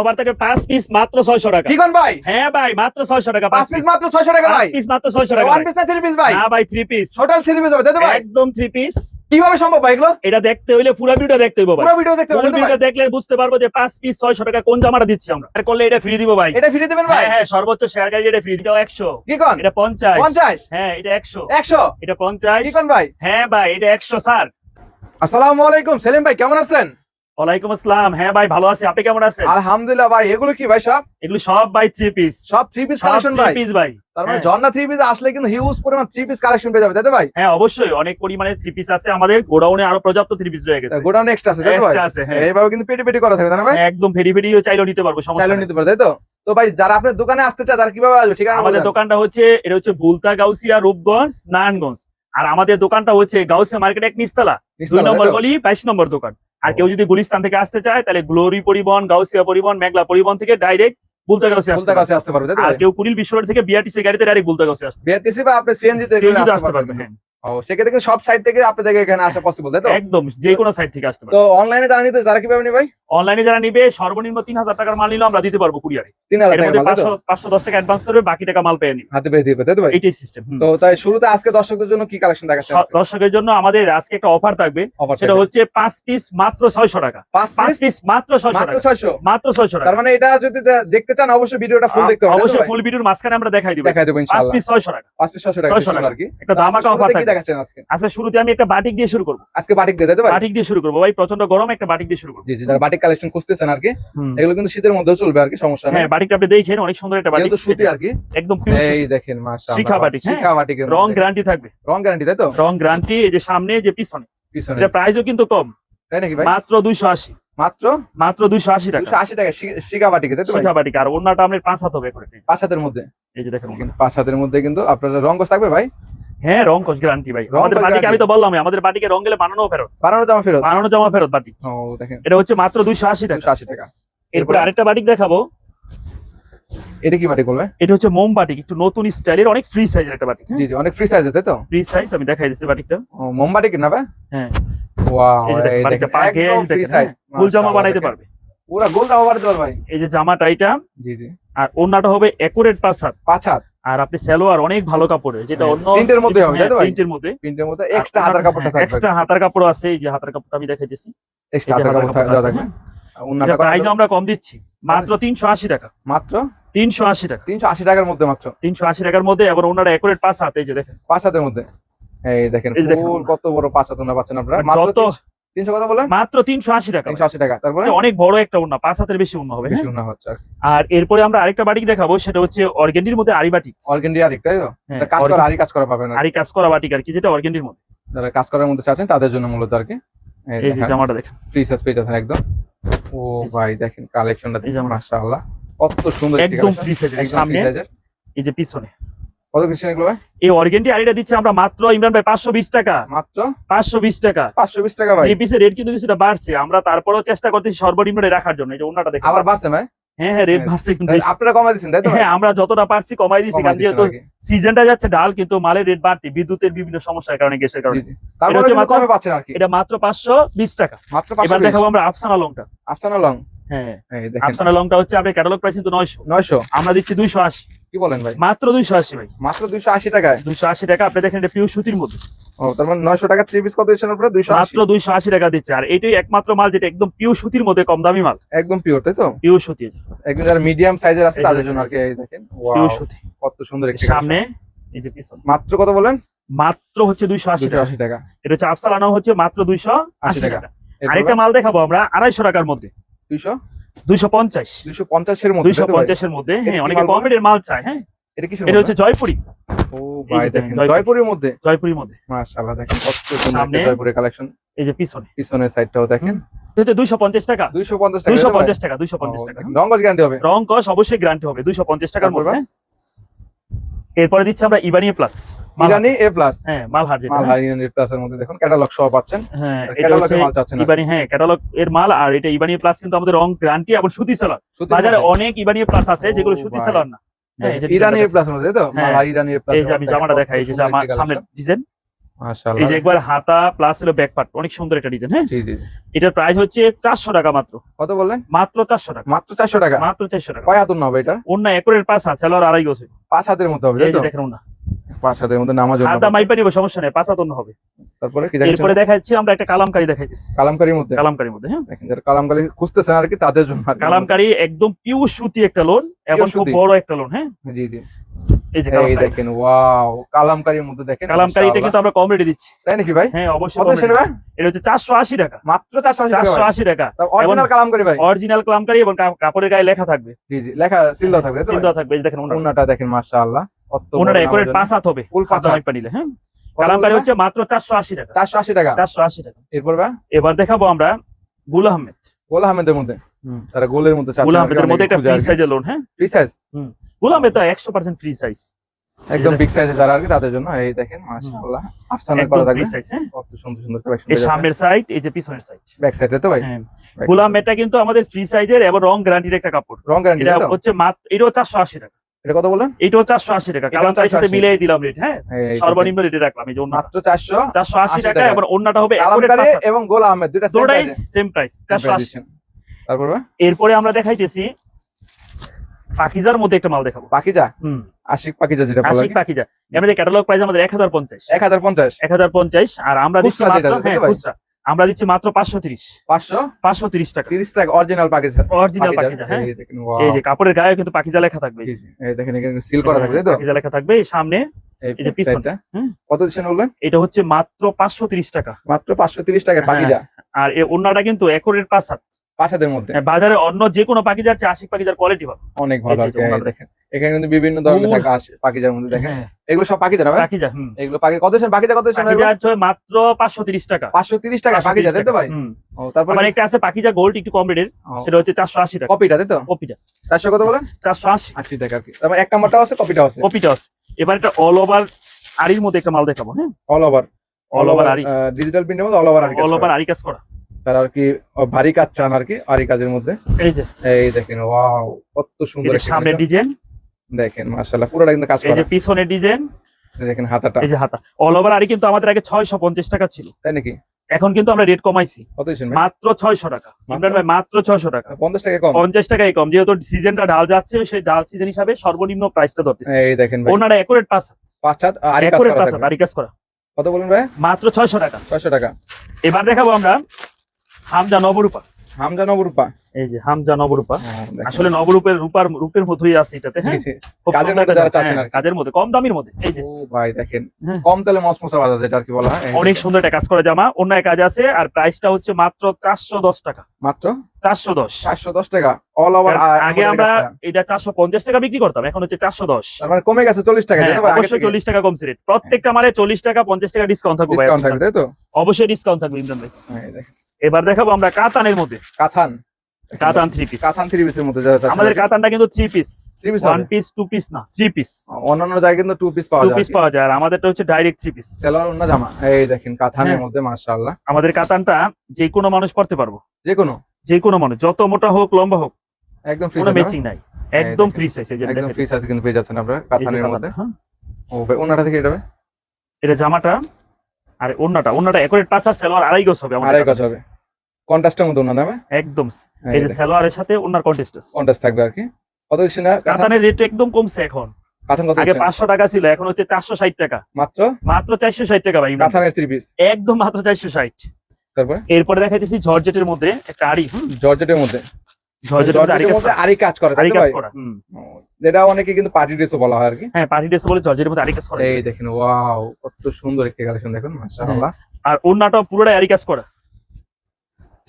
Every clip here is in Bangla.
ওভার থেকে পাঁচ পিস মাত্র ছয়শো টাকা। কি কোন ভাই? হ্যাঁ ভাই মাত্র ছয়শো টাকা পাঁচ পিস মাত্র ছয়শো টাকা ভাই। পিস মাত্র ছয়শো টাকা ওয়ান ভাই। পিস না থ্রি পিস ভাই? না ভাই three piece total three piece হবে ভাই? একদম থ্রি পিস কীভাবে সম্ভব ভাই এগুলো? এটা দেখতে হইলে পুরো ভিডিও দেখতে হইব পুরো ভিডিও দেখতে হবে তাই তো ভাই? ভিডিও দেখলে বুঝতে পারব যে পাঁচ পিস ছয়শো টাকা কোন জামাটা দিচ্ছি আমরা। আর করলে এটা ফ্রি দিব ভাই। এটা ফ্রি দেবেন ভাই? হ্যাঁ হ্যাঁ সর্বোচ্চ শেয়ার গাড়ি এটা ফ্রি এটাও একশো। কি কোন? এটা পঞ্চাশ। পঞ্চাশ? হ্যাঁ এটা একশো। একশো? এটা পঞ্চাশ। কি কোন ভাই? হ্যাঁ ভাই এটা একশো স্যার। আসসালামু আলাইকুম সেলিম ভাই কেমন আছেন? ওয়ালাইকুম আসসালাম। হ্যাঁ ভাই ভালো আছি। আপনি কেমন আছেন? আলহামদুলিল্লাহ ভাই এগুলো কি ভাই সব? এগুলো সব ভাই থ্রি পিস সব থ্রি পিস কালেকশন ভাই। পিস ভাই। তার মানে। ঝর্ণা থ্রি পিস আসলে কিন্তু হিউজ পরিমাণ থ্রি পিস কালেকশন পেয়ে যাবে তাই তো ভাই? হ্যাঁ অবশ্যই। অনেক পরিমাণে থ্রি পিস আছে আমাদের। গোডাউনে আরও পর্যাপ্ত থ্রি পিস রয়ে গেছে। গোডাউন এক্সট্রা আছে তাই তো ভাই? আছে, হ্যাঁ। এইভাবে কিন্তু পেটি পেটি করা থাকবে তাই না ভাই? একদম ফেরি ফেরিও চাইলেও নিতে পারব সমস্যা চাইলে নিতে পারে তাই তো? তো ভাই যারা আপনার দোকানে আসতে চায় তারা কীভাবে আসবে? ঠিকানা আমাদের দোকানটা হচ্ছে এটা হচ্ছে বুলতা গাউসিয়া রূপগঞ্জ নারায়ণগঞ্জ। আর আমাদের দোকানটা হচ্ছে গাউসিয়া মার্কেট এক নিস্তালা দুই নম্বর গলি বাইশ নম্বর দোকান। আর কেউ যদি গুলিস্তান থেকে আসতে চায় তাহলে গ্লোরি পরিবহন গাউসিয়া পরিবহন মেঘলা পরিবহন থেকে ডাইরেক্ট আসতে পারবে। আর কেউ কুড়িল থেকে বিআরটিসি গাড়িতে ডাইরেক্ট আসতে বিআরটিসি বা আপনি সিএনজি তে আসতে পারবেন হ্যাঁ। ও সেক্ষেত্রে সব সাইড থেকে আপনাদের এখানে আসা পসিবল তাই তো? একদম যে কোনো সাইড থেকে আসতে পারবে। তো অনলাইনে যারা নিতে তারা কীভাবে নিবে ভাই? অনলাইনে যারা নিবে সর্বনিম্ন তিন হাজার টাকার মাল নিলেও আমরা দিতে পারব কুরিয়ারে? পাঁচশো দশ টাকা অ্যাডভান্স করবে বাকি টাকা মাল পেয়ে নিবে। হাতে পেয়ে দিবে তাই তো এইটাই সিস্টেম তো তাই শুরুতে আজকে দর্শকদের জন্য কি কালেকশন দেখাচ্ছেন দর্শকের জন্য আমাদের আজকে একটা অফার থাকবে সেটা হচ্ছে পাঁচ পিস মাত্র ছয়শো টাকা। পাঁচ পিস মাত্র ছয়শো মাত্র টাকা ছয়শো? মাত্র ছয়শো তার টাকা মানে এটা যদি দেখতে চান অবশ্যই ভিডিওটা ফুল দেখতে হবে অবশ্যই ফুল ভিডিওর মাঝখানে আমরা দেখাই দিব। দেখাই দেবো পাঁচ পিস ছয়শো টাকা। পাঁচ পিস ছয়শো টাকা 600 শুরু টাকা। আর কি? একটা শুরুতে অফার থাকবে। দেখাচ্ছেন আজকে? আজকে শুরুতে আমি একটা বাটিক দিয়ে শুরু করব। আজকে বাটিক দিয়ে ভাই? বাটিক দিয়ে শুরু করব। ভাই প্রচণ্ড গরম একটা বাটিক দিয়ে শুরু করব। জি জি বাটিক কালেকশন খুঁজতেছেন আর কি এগুলো কিন্তু শীতের মধ্যেও চলবে আর কি সমস্যা নেই। হ্যাঁ বাটিকটা আপনি দেখেন অনেক সুন্দর একটা বাটিক সুতি আর কি। একদম পিওর এই দেখেন মাশাআল্লাহ শিখা বাটিক, হ্যাঁ। শিখা বাটিকের রং গ্যারান্টি থাকবে। রং গ্যারান্টি তাই তো? রং গ্যারান্টি এই যে সামনে যে পিছনে। পিছনে। এটা প্রাইসও কিন্তু কম। তাই নাকি ভাই? মাত্র দুইশো আশি। মাত্র? মাত্র দুইশো আশি টাকা। দুশো আশি টাকা শি- শিখা বাটিকে তাই তো শিখা বাটিক আর অন্যটা আপনার পাঁচ হাত হবে করে। পাঁচ হাতের মধ্যে। এই যে দেখেন কিন্তু পাঁচ হাতের মধ্যে কিন্তু আপনার রং থাকবে ভাই? হ্যাঁ রং কস গ্যারান্টি ভাই। আমাদের বাটিকে আমি তো বললাম আমাদের বাটিকে রং গেলে বানানো ফেরত। বানানো জামা ফেরত? বানানো জমা ফেরত বাটিক ও দেখেন। এটা হচ্ছে মাত্র দুইশো আশি টাকা। দুশো আশি টাকা। এরপরে আরেকটা বাটিক দেখাবো। এটা কি বাটিক বলবে? এটা হচ্ছে মোম বাটিক একটু নতুন স্টাইলের অনেক ফ্রি সাইজের একটা বাটিক। জি জি অনেক ফ্রি সাইজ তাই তো? ফ্রি সাইজ আমি দেখাই দিচ্ছি বাটিকটা। ও মোমবাটি কিনা ভাই? হ্যাঁ। ওয়াও দেখেন, পাকে size। হ্যাঁ, গোল জামা বানাইতে পারবে। পুরা গোল জামা বানাইতে পারবে। ভাই এই যে জামাটা এটা জি জি। আর অন্যটা হবে একুরেট পাঁচ হাত। পাঁচ হাত? আর আপনি সালোয়ার অনেক ভালো কাপড়ের যেটা হ্যাঁ, অন্য প্রিন্টের মধ্যে হবে, তাই তো ভাই? প্রিন্টের মধ্যে। প্রিন্টের মধ্যে এক্সট্রা হাতার কাপড়টা থাকবে। এক্সট্রা হাতার কাপড় আছে এই যে হাতার কাপড়টা আমি দেখাই দিচ্ছি এক্সট্রা হাতার কাপড় কাপড় থাকবে হ্যাঁ। এটা প্রাইস আমরা কম দিচ্ছি মাত্র তিনশো আশি টাকা। মাত্র? তিনশো আশি টাকা। তিনশো আশি টাকার মধ্যে মাত্র? তিনশো আশি টাকার মধ্যে এবং ওনারা একুরেট পাঁচ হাত এই যে দেখেন। পাঁচ হাতের মধ্যে? এই দেখেন ফুল কত বড় পাঁচ হাত উন্না পাচ্ছেন আপনারা? মাত্র তিনশো- কথা বলেন মাত্র তিনশো আশি টাকা তিনশো আশি টাকা। তারপরে? অনেক বড় একটা উন্না পাঁচ হাতের বেশি উন্না হবে বেশি হ্যাঁ? উন্না হচ্ছে আর এরপরে আমরা আরেকটা বাটিক দেখাবো সেটা হচ্ছে অর্গেন্ডির মধ্যে আরি বাটিক অর্গেন্ডি আরিক তাই তো? হ্যাঁ, কাজ করা আরি কাজ করা পাবেন আর কাজ করা বাটিক আর কি যেটা অর্গেন্ডির মধ্যে। যারা কাজ করার মধ্যে চাচ্ছেন তাদের জন্য মূলত আর কি। এই যে জামাটা দেখেন। ফ্রি সাইজ পেয়ে যাচ্ছেন একদম। ও ভাই দেখেন কালেকশনটা জামা। মাশাআল্লাহ। কত সুন্দর একদম ফ্রি সাইজের একদম সামনে। এই যে পিছনে। কত কিছু এগুলো ভাই? এই অর্গেন্ডি আরিটা দিচ্ছে আমরা মাত্র ইমরান ভাই পাঁচশো বিশ টাকা। মাত্র? টাকা। পাঁচশো বিশ টাকা ভাই। থ্রি পিসের রেট কিন্তু কিছুটা বাড়ছে আমরা তারপরেও চেষ্টা করতেছি সর্বনিম্ন রাখার জন্য এই যে অন্যটা দেখেন আবার বাড়ছে ভাই? হ্যাঁ হ্যাঁ রেট হ্যাঁ, বাড়ছে কিন্তু। আপনারা কমাই দিচ্ছেন তাই তো? হ্যাঁ আমরা যতটা পারছি কমাই কারণ যেহেতু সিজনটা যাচ্ছে ডাল কিন্তু মালের রেট বাড়তি বিদ্যুতের বিভিন্ন সমস্যার কারণে গ্যাসের কারণে। জি, জি। তারপরে মাত্র- কমে পাচ্ছেন আর কি। এটা মাত্র পাঁচশো বিশ টাকা। মাত্র পাঁচশো এবার দেখাবো আমরা আফসানা লংটা আফসানা লং হ্যাঁ। আফসানা লংটা হচ্ছে আপনার ক্যাটালগ প্রাইস কিন্তু নয়শো। নয়শো। আমরা দিচ্ছি দুইশো আশি। কি বলেন ভাই? মাত্র দুইশো আশি ভাই। মাত্র দুইশো আশি টাকায়? দুইশো আশি টাকা আপনি দেখেন এটা পিউ সুতির মধ্যে। ও তার মানে নয়শো টাকা থ্রি পিস কত দিচ্ছেন উপরে? দুইশো আশি। মাত্র দুইশো আশি টাকা দিচ্ছে। আর এটাই একমাত্র মাল যেটা একদম পিউ সুতির মধ্যে কম দামি মাল। একদম পিওর তাই তো? পিউ সুতি। একদম যারা মিডিয়াম সাইজের আছে তাদের জন্য আর কি দেখেন। পিউ সুতি। কত সুন্দর একটি সামনে এই যে পিছন। মাত্র কত বলেন? মাত্র হচ্ছে দুইশো আশি টাকা। এটা হচ্ছে হচ্ছে মাত্র দুইশো আশি। টাকা। আরেকটা মাল দেখাবো আমরা আড়াইশো টাকার মধ্যে। দুইশো? দুইশো পঞ্চাশ। দুইশো পঞ্চাশের মধ্যে দুইশো? পঞ্চাশের মধ্যে হ্যাঁ অনেক মাল চায় হ্যাঁ। এটা কি এটা হচ্ছে জয়পুরি। ও ভাই দেখেন জয়পুর। জয়পুরের মধ্যে? জয়পুরির মধ্যে। মাশাআল্লাহ দেখেন কত সুন্দর জয়পুরের কালেকশন এই যে পিছনে। পিছনের সাইডটাও দেখেন। এটা দুইশো পঞ্চাশ টাকা। দুইশো পঞ্চাশ টাকা দুইশো তাই তো ভাই? পঞ্চাশ টাকা দুইশো পঞ্চাশ ও, টাকা। রং রঙ্গজ গ্যারান্টি হবে। রং কস অবশ্যই গ্যারান্টি হবে। দুইশো পঞ্চাশ টাকার তারপর মধ্যে। এরপরে দিচ্ছি আমরা ইবানি প্লাস ইরানি এ প্লাস হ্যাঁ মালহার যেটা মাল ইরানি প্লাস এর মধ্যে দেখুন ক্যাটালগ সহ পাচ্ছেন। হ্যাঁ এটা হচ্ছে মাল চাচ্ছেন ইবানি হ্যাঁ ক্যাটালগ এর মাল আর এটা ইবানি প্লাস কিন্তু আমাদের রং গ্যারান্টি এবং সুতি সেলার বাজারে অনেক ইবানি প্লাস আছে যেগুলো সুতি। সেলার না। হ্যাঁ, এই যে ইরানি এ প্লাস এর মধ্যে তো? মাল হাজির ইরানি এ প্লাস এই যে আমি জামাটা দেখাই এই যে জামা সামনে ডিজাইন এই যে একবার হাতা প্লাস হলো ব্যাক পার্ট অনেক সুন্দর একটা ডিজাইন হ্যাঁ? জি জি এটার প্রাইস হচ্ছে চারশো টাকা মাত্র। কত বললেন? মাত্র চারশো টাকা। মাত্র চারশো টাকা? মাত্র চারশো টাকা। কয় হাতুন হবে এটা? অন্য একরের পাঁচ আছে আর আড়াই গোছে পাঁচ হাতের মতো হবে দেখেন না পাঁচ হাতের মতো নামাজ হাতা মাইপা নিব সমস্যা নেই পাঁচ হাত হবে। তারপরে কি এরপরে দেখাচ্ছি আমরা একটা কালামকারি দেখাইতেছি। কালামকারীর মধ্যে? কালামকারির মধ্যে হ্যাঁ। দেখেন যারা কালামকারী খুঁজতেছেন আর কি তাদের জন্য। কালামকারি একদম পিওর সুতি একটা লোন এবং খুব বড় একটা লোন হ্যাঁ। জি জি। এই যে এই দেখেন ওয়াও কালামকারীর মধ্যে দেখেন কালামকারিটা। কিন্তু আমরা কম রেটে দিচ্ছি। তাই নাকি ভাই? হ্যাঁ অবশ্যই কত সেটা ভাই? এটা হচ্ছে টাকা। মাত্র চারশো টাকা চারশো ভাই। আশি টাকা। তার অরিজিনাল কালামকারী ভাই। অরিজিনাল কালামকারি এবং কাপড়ের গায়ে লেখা থাকবে। জি জি লেখা থাকবে থাকবে এই দেখেন ওনাটা। দেখেন মাশাআল্লাহ। পাঁচ হাত হবে ফুল পাঁচ হাত। হ্যাঁ? কালামকারি? হচ্ছে মাত্র চারশো আশি টাকা। চারশো আশি টাকা। চারশো আশি টাকা। এরপর ভাই? এবার দেখাবো আমরা গুল আহমেদ। গোল আহমেদের মধ্যে। তারা গোলের মধ্যে গুল আহমেদের মধ্যে একটা ফ্রি সাইজের লোন হ্যাঁ? ফ্রি সাইজ গুল আহমেদ তো একশো পার্সেন্ট ফ্রি সাইজ একদম বিগ সাইজে যারা আর কি তাদের জন্য এই দেখেন মাশাআল্লাহ আফসানা করা থাকবে। সাইজ হ্যাঁ। কত সুন্দর সুন্দর কালেকশন এই সামনের সাইড এই যে পিছনের সাইড ব্যাক সাইডে তো ভাই? হ্যাঁ। Back গুল আহমেদটা কিন্তু আমাদের ফ্রি সাইজের এবং রং গ্যারান্টির একটা কাপড়। রং গ্যারান্টি এটা হচ্ছে মাত্র এটাও চারশো আশি টাকা। এটা কত বলেন এটাও চারশো আশি টাকা। এটাও কালামকারির সাথে মিলিয়ে দিলাম রেট হ্যাঁ। এই সর্বনিম্ন রেটে রাখলাম এই যে মাত্র 400 চারশো আশি টাকা টাকা। এবং অন্যটা হবে কালামকারী এবং গোল আহমেদ দুইটা সেম প্রাইস চারশো আশি। তারপর এরপরে আমরা দেখাইতেছি পাকিজার মধ্যে একটা মাল দেখাবো। পাকিজা? হুম। আশিক পাকিজা যেটা আশিক পাকিজা। আমাদের ক্যাটালগ প্রাইস আমাদের এক হাজার পঞ্চাশ। 1050 এক হাজার পঞ্চাশ আর আমরা দিচ্ছি মাত্র হ্যাঁ খুচরা। আমরা দিচ্ছি মাত্র পাঁচশো তিরিশ। 530 পাঁচশো তিরিশ টাকা। টাকা অরিজিনাল পাকিজা। অরিজিনাল পাকিজা। হ্যাঁ। এই যে কাপড়ের গায়ে কিন্তু পাকিজা লেখা থাকবে। এই দেখেন এখানে সিল করা থাকবে তাই তো? পাকিজা লেখা থাকবে সামনে এই যে পিছনটা। কত দিচ্ছেন বললেন? এটা হচ্ছে মাত্র পাঁচশো তিরিশ টাকা। মাত্র 530 টাকা হ্যাঁ, পাকিজা। আর এই অন্যটা কিন্তু একরের পাঁচ হাত। পাঁচাদের মধ্যে। হ্যাঁ, বাজারে অন্য যে কোনো পাকিজার চেয়ে আশিক পাকিজার কোয়ালিটি ভালো। অনেক ভালো এই আর যে, কি, এই ওনারা দেখেন। এখানে কিন্তু বিভিন্ন ধরনের থাকে আসে পাকিজার মধ্যে দেখেন। হ্যাঁ, এগুলো সব পাকিজা না ভাই? হুম। এগুলো পাকি কত দিচ্ছেন পাকিজা কত পাকিজা হচ্ছে মাত্র পাঁচশো তিরিশ টাকা। 530 টাকা পাকিজা তাই তো ভাই? ও তারপরে? আবার একটা আছে পাকিজা গোল্ড একটু কম রেটের সেটা হচ্ছে চারশো আশি টাকা। কপিটা তাই তো? কপিটা। 400 কত বলেন? চারশো আশি। 80 টাকা আর কি। তারপর এক নাম্বারটাও আছে কপিটাও আছে। কপিটা আছে। এবার একটা অল ওভার আড়ির মধ্যে একটা মাল দেখাবো হ্যাঁ? অল ওভার অল ওভার আড়ি। ডিজিটাল প্রিন্টের মধ্যে অল ওভার আর অল ওভার আড়ি কাজ করা। তার আর কি ভারী কাজ চান আর কি আরি কাজের মধ্যে। এই যে। এই দেখেন ওয়াও কত সুন্দর এই সামনে। ডিজাইন। দেখেন মাশাআল্লাহ পুরোটা কিন্তু কাজ এই করা। যে পিছনের ডিজাইন দেখেন হাতাটা। এই যে হাতা। অল ওভার আড়ি কিন্তু আমাদের আগে ছয়শো পঞ্চাশ টাকা ছিল। তাই নাকি? এখন কিন্তু আমরা রেট কমাইছি। মাত্র ছয়শো টাকা। ইমরান ভাই মাত্র ছয়শো টাকা। 50 টাকা কম? পঞ্চাশ টাকাই কম। যেহেতু সিজনটা ডাল যাচ্ছে সেই ডাল সিজন হিসাবে সর্বনিম্ন প্রাইসটা ধরতেছে। এই দেখেন ভাই। ওনারা একুরেট পাঁচ হাত। পাঁচ হাত আরি কাজ একুরেট করা পাঁচ হাত। কাজ করা। কত বলেন ভাই? মাত্র ছয়শো টাকা। 600 টাকা। এবার দেখাবো আমরা হামজা নবরূপা। হামজা নবরূপা। এই যে হামজা নবরূপা। হ্যাঁ, আসলে নবরূপের রূপার রূপের মতোই আছে এটাতে হ্যাঁ? জি, জি। খুব কাজের মধ্যে যারা চাচ্ছেন হ্যাঁ। কাজের মধ্যে কম দামির মধ্যে এই যে। ও ভাই দেখেন হ্যাঁ। কম তেলে মসমসা বাজার যেটা আর কি বলা হয় অনেক সুন্দর একটা কাজ করা জামা অন্য এক কাজ আছে আর প্রাইসটা হচ্ছে মাত্র চারশো দশ টাকা। মাত্র? চারশো দশ। 410 টাকা অল ওভার আগে আমরা এটা চারশো পঞ্চাশ টাকা বিক্রি করতাম এখন হচ্ছে চারশো দশ। তার মানে কমে গেছে 40 টাকা অবশ্যই থেকে। চল্লিশ টাকা কমছে রেট প্রত্যেকটা মালে চল্লিশ টাকা পঞ্চাশ টাকা ডিসকাউন্ট থাকবে ডিসকাউন্ট থাকবে তাই তো? অবশ্যই ডিসকাউন্ট থাকবে ইমরান ভাই। দেখেন। এবার দেখাবো আমরা কাতানের মধ্যে। কাতান। কাতান থ্রি পিস কাতান থ্রি পিসের মধ্যে আমাদের কাতানটা কিন্তু three piece three piece one piece two piece না থ্রি পিস অন্যান্য জায়গায় কিন্তু টু পিস পাওয়া টু যায়। পিস পাওয়া যায় আর আমাদেরটা হচ্ছে ডাইরেক্ট থ্রি পিস সেলার অন্য জামা। এই দেখেন কাথানের হ্যাঁ। মধ্যে মাশাআল্লাহ। আমাদের কাতানটা যে কোনো মানুষ পড়তে পারব। যে কোনো যে কোনো মানুষ যত মোটা হোক লম্বা হোক একদম ফ্রি কোনো ম্যাচিং নাই। একদম ফ্রি সাইজ এই যে একদম ফ্রি সাইজ কিন্তু পেয়ে যাচ্ছেন আপনারা কাতানটা, মধ্যে। হ্যাঁ। ও ভাই ওনাটা থেকে এটা এটা জামাটা আর ওন্নাটা ওন্নাটা একুরেট পাঁচ আর সালোয়ার আড়াই গজ হবে আমাদের আড়াই গজ হবে। কন্ট্রাস্টের মধ্যে ওনা দামে একদম। এই যে সালোয়ারের সাথে ওনার কন্টেস্ট কন্ট্রাস্ট থাকবে আর কি। কত না কাতানের রেট একদম কমছে এখন। কাথান কত আগে দিচ্ছেন? পাঁচশো টাকা ছিল এখন হচ্ছে চারশো ষাট টাকা। মাত্র? মাত্র চারশো ষাট টাকা ভাই ভাই। থ্রি পিস একদম মাত্র চারশো ষাট। তারপরে? এরপরে দেখাইতেছি জর্জেটের মধ্যে একটা আড়ি হুম, জর্জেটের মধ্যে। জর্জেটের মধ্যে আড়ি কাজ আরি করে আড়ি কাজ করা যেটা অনেকে কিন্তু পার্টি ড্রেসও বলা হয় আর কি। হ্যাঁ পার্টি ড্রেস বলে জর্জেটের মধ্যে আড়ি কাজ করা। এই দেখেন ওয়াও কত সুন্দর একটি কালেকশন দেখুন মাশাআল্লাহ। আর ওন্নাটা আড়ি কাজ করা।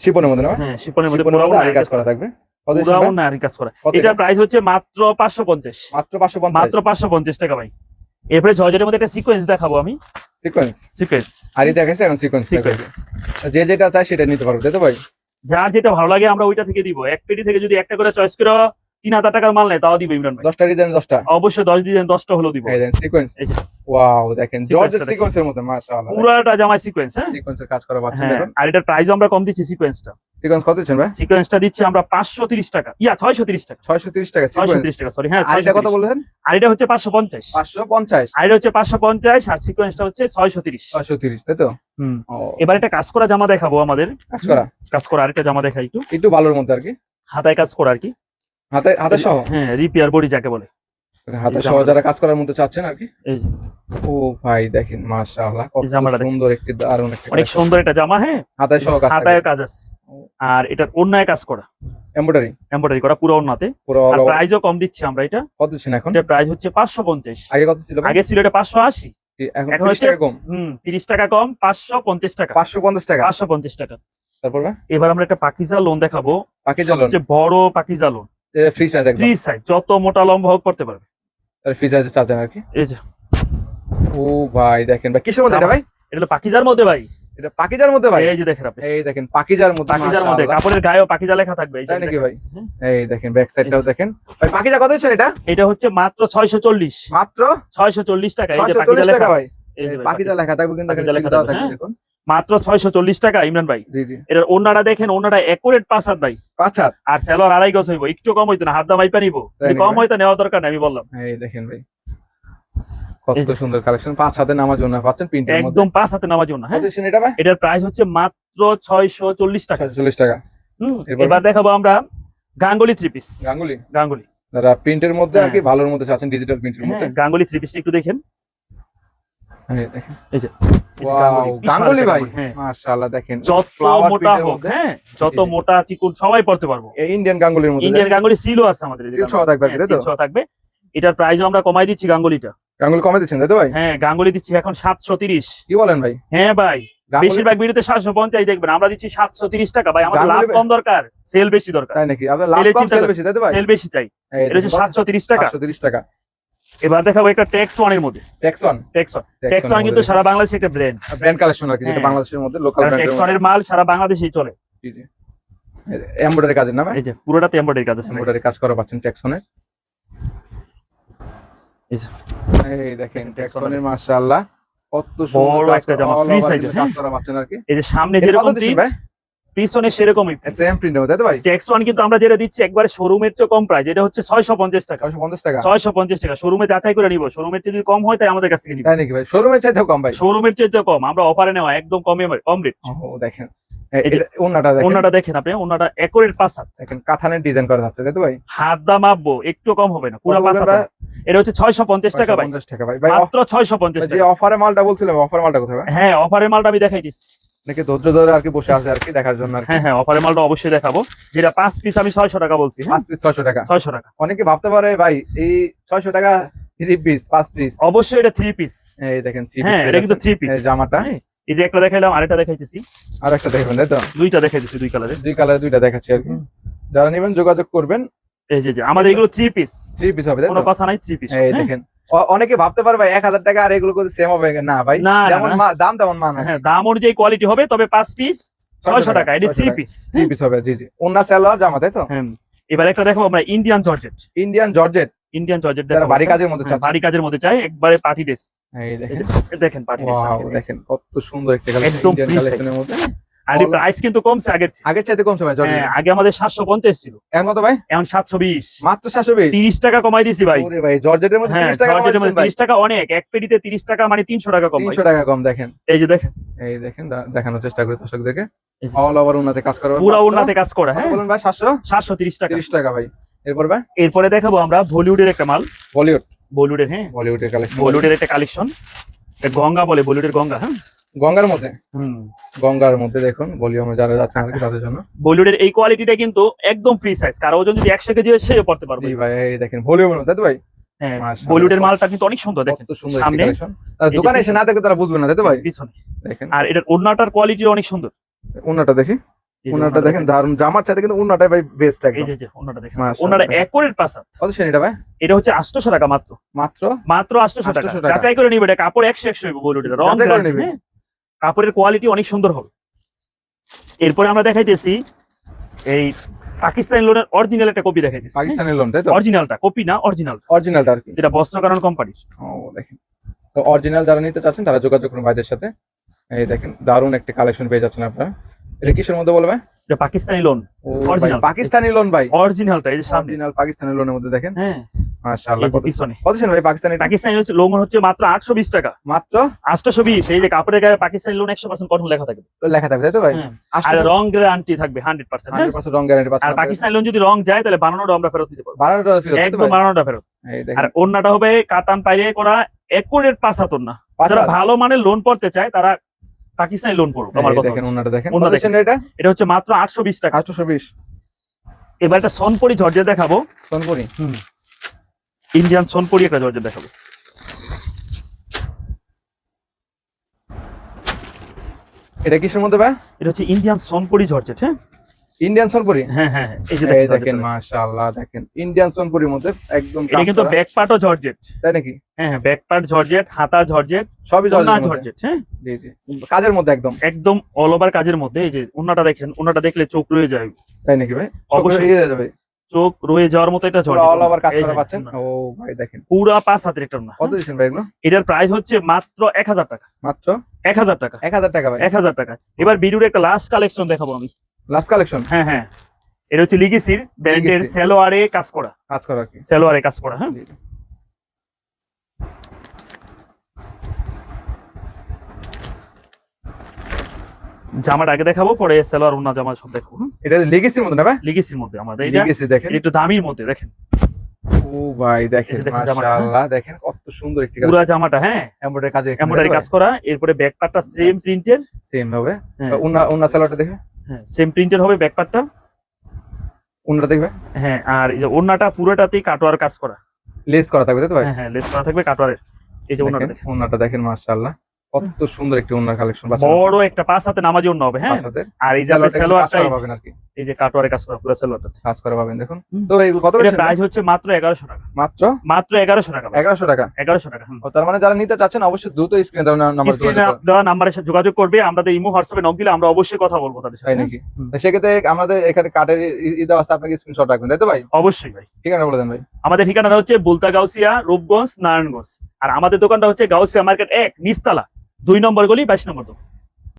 শিপনের মধ্যে হ্যাঁ শিপনের মধ্যে পুরো আরি কাজ করা থাকবে। পুরো আড়ি কাজ করা। এটা? প্রাইস হচ্ছে মাত্র পাঁচশো পঞ্চাশ। মাত্র 550 মাত্র পাঁচশো পঞ্চাশ টাকা ভাই। এরপরে জর্জেটের মধ্যে একটা সিকোয়েন্স দেখাবো আমি। সিকোয়েন্স সিকোয়েন্স আরি দেখাইছে এখন সিকোয়েন্স সিকোয়েন্স যে যেটা চাই সেটা নিতে পারবে তাই তো ভাই? যার যেটা ভালো লাগে আমরা ওইটা থেকে দিব। এক পেটি থেকে যদি একটা করে চয়েস করে তিন হাজার টাকার মাল নেয় তাও দিব ইমরান ভাই। 10টা ডিজাইন 10টা অবশ্যই দশ দিন দশটা হলো দিব। এই দেন সিকোয়েন্স এই যে। ওয়াও দেখেন জর্জেট সিকোয়েন্সের মধ্যে মাশাআল্লাহ। পুরাটা জামাই সিকোয়েন্স হ্যাঁ? সিকোয়েন্সের কাজ করা পাচ্ছেন হ্যাঁ দেখুন। আর এটার প্রাইস আমরা কম দিচ্ছি সিকোয়েন্সটা সিকোয়েন্স কত দিচ্ছেন ভাই? সিকোয়েন্সটা দিচ্ছি আমরা পাঁচশো তিরিশ টাকা। ইয়া ছয়শো তিরিশ টাকা। 630 টাকা ছয়শো সিকোয়েন্স তিরিশ টাকা সরি হ্যাঁ আর এটা কত 630 বললেন? আর এটা হচ্ছে পাঁচশো পঞ্চাশ। 550 আর এটা হচ্ছে পাঁচশো পঞ্চাশ আর সিকোয়েন্সটা হচ্ছে ছয়শো তিরিশ। 630 তাই তো? হুম। এবার একটা কাজ করা জামা দেখাবো আমাদের। কাজ করা? কাজ করা আরেকটা জামা দেখাই একটু। একটু ভালোর মধ্যে আর কি। হাতায় কাজ করা আর কি। হাতে হাতে সহ হ্যাঁ রিপেয়ার বডি যাকে বলে। হাতে সহ যারা কাজ করার মধ্যে চাচ্ছেন আর কি? এই যে। ও ভাই দেখেন মাশাআল্লাহ কত। সুন্দর একটি দারুণ একটি অনেক সুন্দর একটা জামা হ্যাঁ? হাতে সহ কাজ হাতায় কাজ আছে। আর এটার অন্যায় কাজ করা। এমব্রয়ডারি এমব্রয়ডারি করা পুরো পুরো আর প্রাইসও কম দিচ্ছি আমরা এটা। কত এখন? এটা প্রাইস হচ্ছে পাঁচশো পঞ্চাশ। আগে কত ছিল আগে ছিল এটা পাঁচশো আশি। এখন এখন 30 হচ্ছে- টাকা কম। হম তিরিশ টাকা কম পাঁচশো পঞ্চাশ টাকা। 550 টাকা? পাঁচশো পঞ্চাশ টাকা। তারপর এবার আমরা একটা পাকিজা লোন দেখাবো। বাকি চলুন যে বড় Pakiza lawn free size free size যত মোটা লম্বা হোক করতে পারবে। ফ্রি সাইজে চাচ্ছেন আর কি এই যে। ও ভাই দেখেন ভাই কিসের মধ্যে এটা ভাই? এটা হলো পাকিজার মধ্যে ভাই। এটা পাকিজার মধ্যে ভাই? এই যে দেখেন আপনি। এই দেখেন পাকিজার মধ্যে পাকিজার মধ্যে। কাপড়ের গায়েও পাকিজা লেখা থাকবে এই নাকি ভাই? এই দেখেন ব্যাক সাইডটাও দেখেন। ভাই পাকিজা কত দিচ্ছেন এটা? এটা হচ্ছে মাত্র ছয়শো চল্লিশ। মাত্র? ছয়শো চল্লিশ টাকা এই যে পাকিজা লেখা ভাই। এই যে পাকিজা লেখা থাকবে কিন্তু এখানে লেখা থাকবে, থাকবে হ্যাঁ। দেখুন। মাত্র ছয়শো চল্লিশ টাকা ইমরান ভাই। এটার ওনাটা দেখেন ওনাটা একুরেট পাঁচ হাত ভাই। পাঁচ হাত আর সেলোয়ার আড়াই গছ হইব একটু কম হইতো না হাত দাম আইপা নিবো। কম হয়তো নেওয়া দরকার আমি বললাম। এই দেখেন ভাই। কত সুন্দর কালেকশন পাঁচ হাতে নামার জন্য পাচ্ছেন প্রিন্টের মধ্যে? একদম পাঁচ হাতে নামার জন্য কত হ্যাঁ এটা ভাই? এটার প্রাইস হচ্ছে মাত্র ছয়শো চল্লিশ টাকা। 640 টাকা। হুম, এবার দেখাবো আমরা গাঙ্গুলি থ্রি পিস গাঙ্গুলি? প্রিন্টের মধ্যে আর কি হ্যাঁ। ভালোর মধ্যে চাচ্ছেন ডিজিটাল প্রিন্টের মধ্যে। হ্যাঁ গাঙ্গুলি থ্রি পিসটা একটু দেখেন। দেখেন। এই যে গাঙ্গুলি, ভাই হ্যাঁ। মাশাআল্লাহ দেখেন যত মোটা হোক হ্যাঁ যত মোটা চিকুন সবাই পড়তে পারব। ইন্ডিয়ান গাঙ্গুলির মধ্যে ইন্ডিয়ান গাঙ্গুলি সিলও আছে আমাদের সিল সহ থাকবে আর কি, হ্যাঁ, সহ থাকবে। এটার প্রাইসও আমরা কমাই দিচ্ছি গাঙ্গুলিটা। গাঙ্গুলি কমে দিচ্ছেন তাই তো ভাই? হ্যাঁ গাঙ্গুলি দিচ্ছি এখন সাতশো তিরিশ। কি বলেন ভাই? হ্যাঁ ভাই। বেশিরভাগ ভিডিওতে সাতশো পঞ্চাশ দেখবেন। আমরা দিচ্ছি সাতশো তিরিশ টাকা ভাই। আমাদের লাভ কম দরকার সেল বেশি দরকার। তাই নাকি? আপনার লাভ কম সেল বেশি তাই তো ভাই? সেল বেশি চাই। এটা হচ্ছে সাতশো তিরিশ টাকা। 730 টাকা। এবার দেখাবো একটা ট্যাক্স ওয়ানের মধ্যে। Tax one tax one tax one কিন্তু সারা বাংলাদেশে একটা ব্র্যান্ড ব্র্যান্ড কালেকশন আর কি যেটা হ্যাঁ। বাংলাদেশের মধ্যে লোকাল ট্যাক্স ওয়ানের মাল সারা বাংলাদেশেই চলে। এমব্রয়ডারি কাজের নামে? এই যে পুরোটাতে এমব্রয়ডারি কাজ আছে এমব্রয়ডারি কাজ করা পাচ্ছেন এই যে। এই দেখেন ট্যাক্সনের মাশাআল্লাহ কত সুন্দর একটা জামা, size কিন্তু এর, কাজ করা পাচ্ছেন আর কি। এই যে সামনে যেরকম পিছনে সেরকমই। সেম প্রিন্টের মধ্যে তাই তো ভাই? ট্যাক্স ওয়ান কিন্তু আমরা যেটা দিচ্ছি একবারে শোরুমের চেয়ে কম প্রাইস এটা হচ্ছে ছয়শো পঞ্চাশ টাকা। 650 টাকা। ছয়শো পঞ্চাশ টাকা। শোরুমে যাচাই করে নিবো। শোরুমের চেয়ে যদি কম হয় তাই আমাদের কাছ থেকে নিবো। তাই নাকি ভাই? শোরুমে চাইতেও কম ভাই। শোরুমের চেয়ে কম। আমরা অফারে নেওয়া একদম কমে কম রেট ও দেখেন। এই- এই যে- এটা ওন্নাটা দেখেন। ওনাটা দেখেন আপনি। ওনাটা একুরেট পাঁচ হাত দেখেন কাথানের ডিজাইন করা যাচ্ছে তাই তো ভাই? হাত দা মাপবো একটু কম হবে না পুরো পাঁচ হাত এটা হচ্ছে ছয়শো পঞ্চাশ টাকা ভাই। 550 টাকা ভাই। মাত্র যে অফারে মালটা বলছিলাম অফার মালটা কোথায় ভাই? হ্যাঁ অফারের মালটা আমি দেখাই দিচ্ছি। নাকি ধৈর্য ধরে আর কি বসে আছে আর কি দেখার জন্য হ্যাঁ হ্যাঁ অফারের মালটা অবশ্যই দেখাবো। যেটা পাঁচ পিস আমি ছয়শো টাকা বলছি হ্যাঁ? পাঁচ পিস ছয়শো টাকা। ছয়শো টাকা। অনেকে ভাবতে পারে ভাই এই ছয়শো টাকা থ্রি পিস পাঁচ পিস অবশ্যই এটা থ্রি পিস এই দেখেন three হ্যাঁ এটা কিন্তু থ্রি পিস জামাটা। এই যে একটা দেখাইলাম আরেকটা দেখাইতেছি। আর একটা দেখবেন তাই তো? দুইটা দেখাই দিচ্ছি দুই কালারে দুই কালার দুইটা দেখাচ্ছি আর কি। যারা নেবেন যোগাযোগ করবেন। এই যে আমাদের এগুলো থ্রি পিস থ্রি পিস হবে কোনো কথা নাই থ্রি পিস এই দেখেন অনেকে ভাবতে পারে ভাই এক হাজার টাকা আর এগুলো সেম হবে না ভাই। যেমন দাম তেমন মান হ্যাঁ দাম অনুযায়ী কোয়ালিটি হবে তবে পাঁচ পিস ছয়শো টাকা এটি থ্রি পিস থ্রি পিস হবে জি জি। অন্য সালোয়ার জামা তাই তো? হ্যাঁ এবার একটা দেখো আমরা Indian georgette Indian georgette Indian georgette যারা বাড়ি কাজের মধ্যে হ্যাঁ, চাচ্ছে। বাড়ি কাজের মধ্যে চাই একবারে পার্টি ড্রেস এই দেখেন। দেখেন পার্টি ড্রেস দেখেন কত সুন্দর একটা কালেকশন একদম size। কালেকশনের মধ্যে। আর প্রাইস কিন্তু কমছে আগের আগের চাইতে কমছে ভাই হ্যাঁ, আগে আমাদের সাতশো পঞ্চাশ ছিল। এখন কত ভাই? এখন সাতশো বিশ। মাত্র সাতশো বিশ? তিরিশ টাকা কমাই দিছি ভাই। ওরে ভাই জর্জেটের মধ্যে হ্যাঁ তিরিশ টাকা জর্জেটের মধ্যে ভাই। তিরিশ টাকা অনেক। এক পেটিতে তিরিশ টাকা মানে তিনশো টাকা কম ভাই। তিনশো টাকা কম দেখেন। এই যে দেখেন। এই দেখেন দেখানোর চেষ্টা করি দর্শক দেখে এই অল ওভার উন্নতে কাজ করা। পুরা উন্নতে কাজ করা হ্যাঁ। বলুন ভাই সাতশো? সাতশো তিরিশ টাকা। তিরিশ টাকা ভাই। এরপর ভাই? এরপরে দেখাবো আমরা বলিউডের একটা মাল। বলিউড। বলিউডের হ্যাঁ। বলিউডের কালেকশন বলিউডের একটা কালেকশন গঙ্গা বলে বলিউডের গঙ্গা হ্যাঁ। গঙ্গার মধ্যে? হুম। গঙ্গার মধ্যে দেখুন ভলিউমে যারা যাচ্ছেন আর কি তাদের জন্য। বলিউডের এই কোয়ালিটিটা কিন্তু একদম ফ্রি সাইজ কারও ওজন যদি একশো কেজি হয় সেও পড়তে পারবে। ভাই এই দেখেন ভলিউমের মধ্যে ভাই? হ্যাঁ বলিউডের মালটা কিন্তু অনেক সুন্দর দেখেন সুন্দর সামনে। এই দোকানে এসে না দেখলে তারা বুঝবে না তাই ভাই? পিছনে। দেখেন। আর এটার ওড়নাটার কোয়ালিটি অনেক সুন্দর। উন্নাটা দেখি। এই ওড়নাটা দেখেন দারুণ জামার চাইতে কিন্তু উন্নাটাই ভাই বেস্ট এই একদম। যে যে ওড়নাটা দেখেন। ওনারা একরের পাঁচ কত শ্রেণীটা ভাই? এটা হচ্ছে আটশোশো টাকা মাত্র। মাত্র? মাত্র আটশোশো টাকা। 800 টাকা। যাচাই করে নিবে এটা কাপড় একশো একশো হইব বলিউডের। রং যাচাই করে নিবে। কাপড়ের কোয়ালিটি অনেক সুন্দর হবে। এরপরে আমরা দেখাইতেছি এই পাকিস্তানি লোনের অরিজিনাল একটা কপি দেখাইতেছি। পাকিস্তানের লোন তাই তো? অরিজিনালটা কপি না অরিজিনাল অরিজিনালটা আর কি। যেটা বস্ত্র কারণ কোম্পানির ও দেখেন। তো অরিজিনাল যারা নিতে চাচ্ছেন তারা যোগাযোগ করুন ভাইদের সাথে। এই দেখেন দারুণ একটা কালেকশন পেয়ে যাচ্ছেন আপনারা। এটা কিসের মধ্যে বলবে? এটা Pakistani lawn original Pakistani lawn ভাই। অরিজিনালটা এই যে সামনে। অরিজিনাল পাকিস্তানি লোনের মধ্যে দেখেন। হ্যাঁ। মাশাআল্লাহ এই যে কত পিছনে। কত ছিল ভাই পাকিস্তানি পাকিস্তানি হচ্ছে লোন হচ্ছে মাত্র আটশো বিশ টাকা। মাত্র? এই যে কাপড়ের গায়ে পাকিস্তানি লোন একশো পার্সেন্ট কটন লেখা থাকবে। লেখা থাকবে তাই তো ভাই? হ্যাঁ। আর রং গ্যারান্টি থাকবে রং গ্যারান্টি আর পাকিস্তানি লোন যদি রং যায় তাহলে বানানোটা আমরা ফেরত দিতে পারব। বারোটা ফিরত একদম বানানোটা ফেরত। আর অন্যটা হবে কাতান পাইরে করা একুরেট পাঁচ হাতর না যারা ভালো মানের লোন পড়তে চায় তারা পাকিস্তানি লোন পড়ুক আমার কথা দেখেন ওনাটা দেখেন। ওনাটা কত এটা? এটা হচ্ছে মাত্র আটশো বিশ টাকা। আটশোশো বিশ। এবার একটা সোনপরি জর্জেট দেখাবো। সোনপুরি? ইন্ডিয়ান সোন সোনপরি একটা জর্জেট দেখাবো। এটা কিসের মধ্যে ভাই? এটা হচ্ছে ইন্ডিয়ান সোনপরি জর্জেট হ্যাঁ? ইন্ডিয়ান সোনপুরি হ্যাঁ হ্যাঁ হ্যাঁ। এই যে দেখেন। মাশাআল্লাহ দেখেন। ইন্ডিয়ান সোনপুরির মধ্যে একদম এটা কিন্তু। ব্যাক পার্টও জর্জেট তাই নাকি? হ্যাঁ হ্যাঁ ব্যাক পার্ট জর্জেট হাতা জর্জেট সবই। জর্জেট হ্যাঁ? জি জি কাজের মধ্যে একদম। একদম অল ওভার কাজের মধ্যে এই যে ওনাটা দেখেন ওনাটা দেখলে চোখ রয়ে যায়। তাই নাকি ভাই? অবশ্যই। যাবে। চোখ রয়ে যাওয়ার মতো এটা অল ওভার কাজ এই করা পাচ্ছেন? ও ভাই দেখেন। পুরা পাঁচ হাতের একটা না। কত দিচ্ছেন ভাই এগুলো? এটার প্রাইস হচ্ছে মাত্র এক হাজার টাকা। মাত্র? এক হাজার টাকা। এক হাজার টাকা ভাই। এক হাজার টাকা। এবার ভিডিওর একটা লাস্ট কালেকশন দেখাবো আমি। লাস্ট কালেকশন হ্যাঁ হ্যাঁ। এটা হচ্ছে লিগেসির ব্যান্ডের। সেলোয়ারে কাজ করা। কাজ করা কি? সেলোয়ারে কাজ করা হ্যাঁ। জামাটা আগে দেখাবো পরে সেলোয়ার ওনা জামা সব দেখাবো এটা লেগেসির মধ্যে না ভাই? লিগেসির মধ্যে আমাদের এটা লেগেসি দেখেন। একটু দামির মধ্যে দেখেন। ও ভাই দেখেন দেখেন মাশাআল্লাহ দেখেন কত সুন্দর একটি পুরা জামাটা হ্যাঁ। এমব্রয়ডারি কাজে এমব্রয়ডারি কাজ করা এরপরে ব্যাক পার্টটা সেম প্রিন্টের সেম হবে। হ্যাঁ। উন্না উন্না সালোয়ারটা দেখে? হ্যাঁ সেম প্রিন্টের হবে ব্যাক পার্টটা উন্নাটা দেখবে? হ্যাঁ আর এই যে ওন্নাটা পুরোটাতেই কাটোয়ার কাজ করা। লেস করা থাকবে তাই তো ভাই? হ্যাঁ হ্যাঁ লেস করা থাকবে কাটোয়ারের। এই যে ওন্নাটা দেখেন দেখেন। উন্নাটা দেখেন মাশাআল্লাহ। কত সুন্দর একটি উন্নার কালেকশন বড় একটা পাঁচ হাতে নামাজি ওন্না হবে হ্যাঁ? আর এই যে সেলোয়ারটা পাবেন আর কি। এই যে কাটোয়ারে কাজ করা পুরো সেলোয়ারটা কাজ করা পাবেন দেখুন। তো এইগুলো কত প্রাইস হচ্ছে মাত্র এগারোশো টাকা। মাত্র? মাত্র এগারোশো টাকা এগারোশো টাকা? এগারোশো টাকা তার মানে যারা নিতে চাচ্ছেন অবশ্যই দ্রুত স্ক্রিনে দেওয়া নাম্বার স্ক্রিনে দেওয়া নাম্বারের সাথে যোগাযোগ করবে আমাদের ইমো হোয়াটসঅ্যাপে নক দিলে আমরা অবশ্যই কথা বলব তাদের সাথে হ্যাঁ? নাকি? তো সেক্ষেত্রে আমাদের এখানে কার্ডের ই দেওয়া আছে আপনাকে স্ক্রিনশট রাখবেন তাই তো ভাই? অবশ্যই ভাই। ঠিকানা বলে দেন ভাই। আমাদের ঠিকানাটা হচ্ছে বুলতা গাউসিয়া রূপগঞ্জ নারায়ণগঞ্জ। আর আমাদের দোকানটা হচ্ছে গাউসিয়া মার্কেট এক নিস্তালা দুই নম্বর গলি বাইশ নম্বর দোকান।